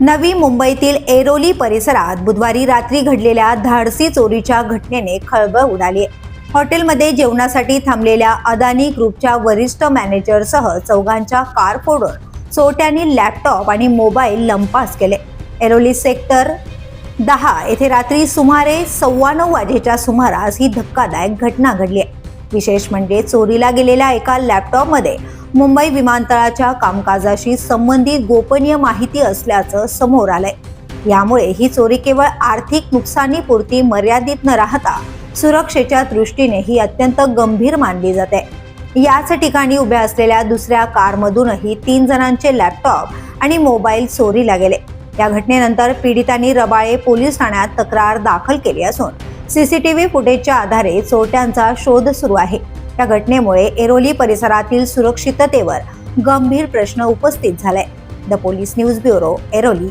नवी मुंबईतील एरोली परिसरात बुधवारी रात्री घडलेल्या धाडसी चोरीच्या घटनेने खळबळ उडाली. आहे हॉटेलमध्ये जेवणासाठी थांबलेल्या अदानी ग्रुपच्या वरिष्ठ मॅनेजरसह चौघांच्या कार फोडून चोरट्यांनी लॅपटॉप आणि मोबाईल लंपास केले. एरोली सेक्टर दहा येथे रात्री सुमारे सव्वा नऊ वाजेच्या सुमारास ही धक्कादायक घटना घडली. आहे विशेष म्हणजे चोरीला गेलेल्या एका लॅपटॉपमध्ये मुंबई विमानतळाच्या कामकाजाशी संबंधित गोपनीय माहिती असल्याचं समोर आलंय. यामुळे ही चोरी केवळ आर्थिक नुकसानीपुरती मर्यादित न राहता सुरक्षेच्या दृष्टीने ही अत्यंत गंभीर मानली जाते. याच ठिकाणी उभ्या असलेल्या दुसऱ्या कारमधूनही तीन जणांचे लॅपटॉप आणि मोबाईल चोरीला गेले. या घटनेनंतर पीडितांनी रबाळे पोलीस ठाण्यात तक्रार दाखल केली असून सीसीटीव्ही फुटेजच्या आधारे चोरट्यांचा शोध सुरू आहे. या घटनेमुळे एरोली परिसरातील सुरक्षिततेवर गंभीर प्रश्न उपस्थित झालाय the police news bureau Airoli.